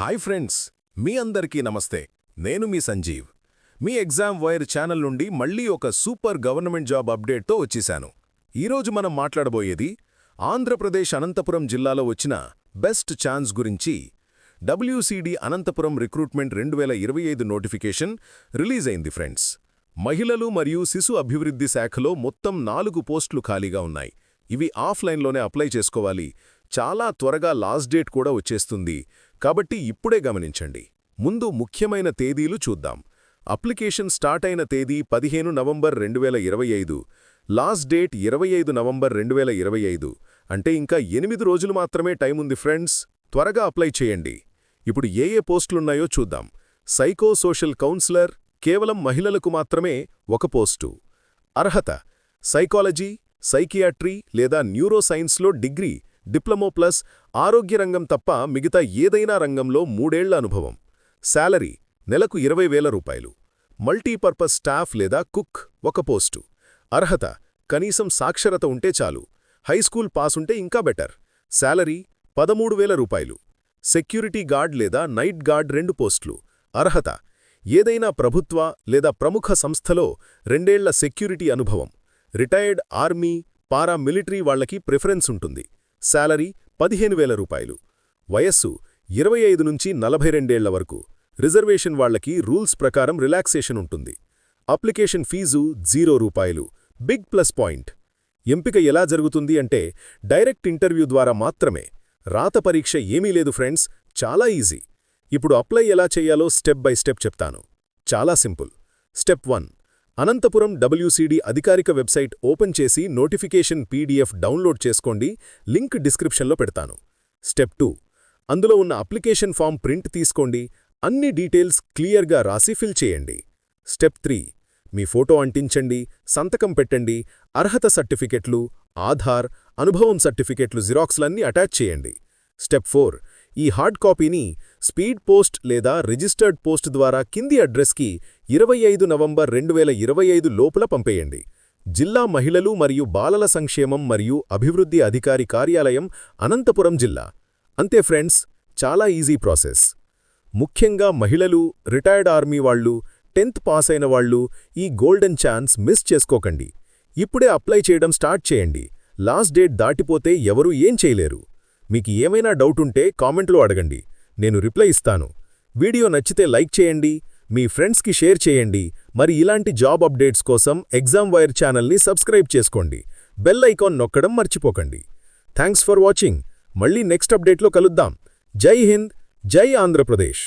Hi friends మీ అందరికీ నమస్తే. నేను మీ సంజీవ్. మీ ఎగ్జామ్ వైర్ ఛానల్ నుండి మళ్ళీ ఒక సూపర్ గవర్నమెంట్ జాబ్ అప్డేట్తో వచ్చేశాను. ఈరోజు మనం మాట్లాడబోయేది ఆంధ్రప్రదేశ్ అనంతపురం జిల్లాలో వచ్చిన బెస్ట్ ఛాన్స్ గురించి. డబ్ల్యూసీడీ అనంతపురం రిక్రూట్మెంట్ రెండు వేల ఇరవై ఐదు నోటిఫికేషన్ రిలీజ్ అయింది ఫ్రెండ్స్. మహిళలు మరియు శిశు అభివృద్ధి శాఖలో మొత్తం నాలుగు పోస్టులు ఖాళీగా ఉన్నాయి. ఇవి ఆఫ్లైన్లోనే అప్లై చేసుకోవాలి. చాలా త్వరగా లాస్ట్ డేట్ కూడా వచ్చేస్తుంది. కాబట్టి ఇప్పుడే గమనించండి. ముందు ముఖ్యమైన తేదీలు చూద్దాం. అప్లికేషన్ స్టార్ట్ అయిన తేదీ పదిహేను నవంబర్ రెండు వేల ఇరవై ఐదు. లాస్ట్ డేట్ ఇరవై ఐదు నవంబర్ రెండు వేల ఇరవై ఐదు. అంటే ఇంకా ఎనిమిది రోజులు మాత్రమే టైం ఉంది ఫ్రెండ్స్. త్వరగా అప్లై చేయండి. ఇప్పుడు ఏ ఏ పోస్టులున్నాయో చూద్దాం. సైకో సోషల్ కౌన్సిలర్ కేవలం మహిళలకు మాత్రమే ఒక పోస్టు. అర్హత సైకాలజీ సైకియాట్రీ లేదా న్యూరోసైన్స్లో డిగ్రీ డిప్లొమో ప్లస్ ఆరోగ్య రంగం తప్ప మిగతా ఏదైనా రంగంలో మూడేళ్ళ అనుభవం. శాలరీ నెలకు ఇరవై వేల రూపాయలు. మల్టీపర్పస్ స్టాఫ్ లేదా కుక్ ఒక పోస్టు. అర్హత కనీసం సాక్షరత ఉంటే చాలు. హైస్కూల్ పాసుంటే ఇంకా బెటర్. శాలరీ పదమూడు వేల రూపాయలు. సెక్యూరిటీ గార్డ్ లేదా నైట్ గార్డ్ రెండు పోస్టులు. అర్హత ఏదైనా ప్రభుత్వ లేదా ప్రముఖ సంస్థలో రెండేళ్ళ సెక్యూరిటీ అనుభవం. రిటైర్డ్ ఆర్మీ పారా మిలిటరీ వాళ్ళకి ప్రిఫరెన్స్ ఉంటుంది. శాలరీ పదిహేను వేల రూపాయలు. వయస్సు ఇరవై ఐదు నుంచి నలభై రెండేళ్ళ వరకు. రిజర్వేషన్ వాళ్ళకి రూల్స్ ప్రకారం రిలాక్సేషన్ ఉంటుంది. అప్లికేషన్ ఫీజు జీరో రూపాయలు. Big plus point. ఎంపిక ఎలా జరుగుతుంది అంటే డైరెక్ట్ ఇంటర్వ్యూ ద్వారా మాత్రమే. రాత పరీక్ష ఏమీ లేదు ఫ్రెండ్స్ చాలా ఈజీ. ఇప్పుడు అప్లై ఎలా చెయ్యాలో స్టెప్ బై స్టెప్ చెప్తాను. చాలా simple. Step one. Anantapuram WCD అధికారిక వెబ్సైట్ ఓపెన్ చేసి నోటిఫికేషన్ పీడీఎఫ్ డౌన్లోడ్ చేసుకోండి లింక్ డిస్క్రిప్షన్లో పెడతాను. Step two. అందులో ఉన్న అప్లికేషన్ ఫామ్ ప్రింట్ తీసుకోండి అన్ని డీటెయిల్స్ క్లియర్గా రాసి ఫిల్ చేయండి. Step three. మీ ఫోటో అంటించండి సంతకం పెట్టండి అర్హత సర్టిఫికెట్లు ఆధార్ అనుభవం సర్టిఫికెట్లు జిరాక్స్లన్నీ అటాచ్ చేయండి. Step four. ఈ హార్డ్ కాపీని స్పీడ్ పోస్ట్ లేదా రిజిస్టర్డ్ పోస్ట్ ద్వారా కింది అడ్రస్కి ఇరవై ఐదు నవంబర్ రెండు వేల ఇరవై ఐదు లోపల పంపేయండి. జిల్లా మహిళలు మరియు బాలల సంక్షేమం మరియు అభివృద్ధి అధికారి కార్యాలయం అనంతపురం జిల్లా. అంతే ఫ్రెండ్స్ చాలా ఈజీ ప్రాసెస్. ముఖ్యంగా మహిళలు రిటైర్డ్ ఆర్మీ వాళ్ళు టెన్త్ పాస్ అయిన వాళ్ళు ఈ గోల్డెన్ ఛాన్స్ మిస్ చేసుకోకండి. ఇప్పుడే అప్లై చేయడం స్టార్ట్ చేయండి. లాస్ట్ డేట్ దాటిపోతే ఎవరూ ఏం చేయలేరు. మీకు ఏమైనా డౌట్ ఉంటే కామెంట్లో అడగండి. నేను రిప్లై ఇస్తాను. వీడియో నచ్చితే లైక్ చేయండి మీ ఫ్రెండ్స్కి షేర్ చేయండి మరి ఇలాంటి జాబ్ అప్డేట్స్ కోసం ఎగ్జామ్ వైర్ ఛానల్ని సబ్స్క్రైబ్ చేసుకోండి. బెల్ ఐకాన్ నొక్కడం మర్చిపోకండి. Thanks for watching. మళ్ళీ నెక్స్ట్ అప్డేట్లో కలుద్దాం. జై హింద్ జై ఆంధ్రప్రదేశ్.